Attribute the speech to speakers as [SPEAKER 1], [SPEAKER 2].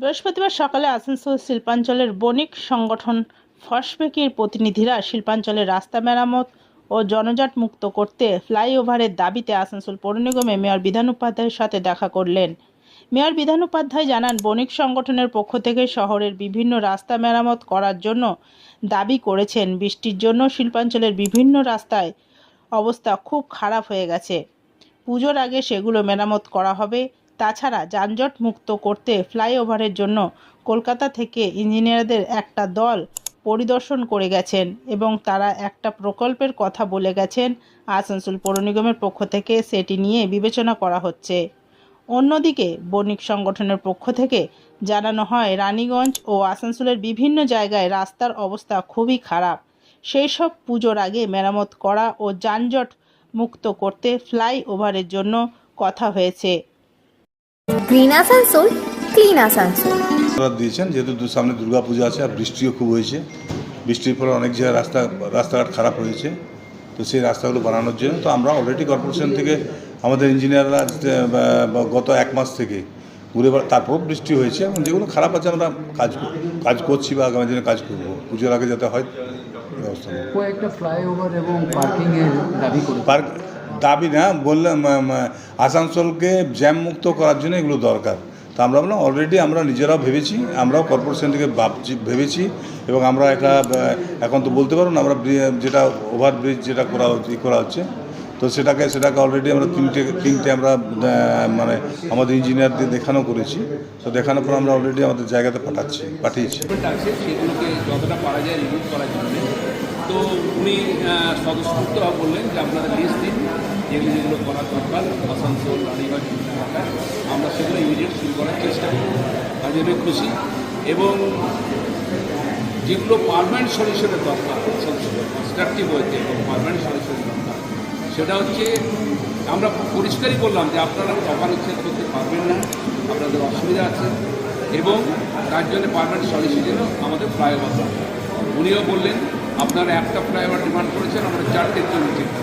[SPEAKER 1] বৃহস্পতিবার সকালে আসানসোল শিল্পাঞ্চলের বণিক সংগঠন ফসবেকির প্রতিনিধিরা শিল্পাঞ্চলে রাস্তা মেরামত ও জনজাট মুক্ত করতে ফ্লাইওভারের দাবিতে আসানসোল পৌর নিগমে মেয়র বিধান উপাধ্যায়ের সাথে দেখা করলেন। মেয়র বিধান উপাধ্যায় জানান, বণিক সংগঠনের পক্ষ থেকে শহরের বিভিন্ন রাস্তা মেরামত করার জন্য দাবি করেছেন। বৃষ্টির জন্য শিল্পাঞ্চলের বিভিন্ন রাস্তায় অবস্থা খুব খারাপ হয়ে গেছে। পুজোর আগে সেগুলো মেরামত করা হবে। তাছাড়া যানজট মুক্ত করতে ফ্লাইওভারের জন্য কলকাতা থেকে ইঞ্জিনিয়ারদের একটা দল পরিদর্শন করে গেছেন এবং তারা একটা প্রকল্পের কথা বলে গেছেন। আসানসোল পৌর নিগমের পক্ষ থেকে সেটি নিয়ে বিবেচনা করা হচ্ছে। অন্যদিকে বণিক সংগঠনের পক্ষ থেকে জানানো হয়, রানীগঞ্জ ও আসানসোলের বিভিন্ন জায়গায় রাস্তার অবস্থা খুবই খারাপ। সেই সব পুজোর আগে মেরামত করা ও যানজট মুক্ত করতে ফ্লাইওভারের জন্য কথা হয়েছে।
[SPEAKER 2] গ্রিন আসানসোল ক্লিন আসানসোল
[SPEAKER 3] দিয়েছেন যেহেতু সামনে দুর্গা পুজো আছে আর বৃষ্টিও খুব হয়েছে। বৃষ্টির ফলে অনেক জায়গায় রাস্তা রাস্তাঘাট খারাপ হয়েছে তো সেই রাস্তাগুলো বানানোর জন্য তো আমরা অলরেডি কর্পোরেশন থেকে আমাদের ইঞ্জিনিয়াররা গত এক মাস থেকে ঘুরে বেড়া- তারপর বৃষ্টি হয়েছে এবং যেগুলো খারাপ আছে আমরা কাজ কাজ করছি বা আগামী দিনে কাজ করব। পুজোর আগে যাতে হয় ব্যবস্থা
[SPEAKER 4] কয়েকটা ফ্লাইওভার এবং পার্কিং দাবি করে
[SPEAKER 3] পার্ক দাবি না বললাম আসানসোলকে জ্যাম মুক্ত করার জন্য এগুলো দরকার। তো আমরা বললাম অলরেডি আমরা নিজেরাও ভেবেছি আমরাও কর্পোরেশন থেকে ভাবছি ভেবেছি এবং আমরা একটা এখন তো বলতে পারব না আমরা যেটা ওভারব্রিজ যেটা করা হচ্ছে করা হচ্ছে তো সেটাকে সেটাকে অলরেডি আমরা তিনটে তিনটে আমরা মানে আমাদের ইঞ্জিনিয়ারদের দেখানো করেছি। তো দেখানোর পর আমরা অলরেডি আমাদের জায়গাতে পাঠাচ্ছি, পাঠিয়েছি।
[SPEAKER 5] যতটা পারা যায় করার জন্য। তো উনি বললেন যে লিস্ট দিন, যেগুলো করা দরকার আমরা সেগুলো ইমিডিয়েট করার চেষ্টা জন্য খুশি। এবং যেগুলো পারমানেন্ট সলিউশনের দরকার কনস্ট্রাকটিভ হয়েছে এবং পারমানেন্ট সলিউশনের দরকার। সেটা হচ্ছে আমরা পরিষ্কারই বললাম যে আপনারা কপাল উচ্ছেদ করতে পারবেন না, আপনাদের অসুবিধা আছে এবং তার জন্য পারমানেন্ট জন্য আমাদের ফ্লাইওভার উনিও বললেন, আপনারা একটা ফ্লাইওভার ডিমান্ড করেছেন, আমরা চারটের জন্য চিন্তা।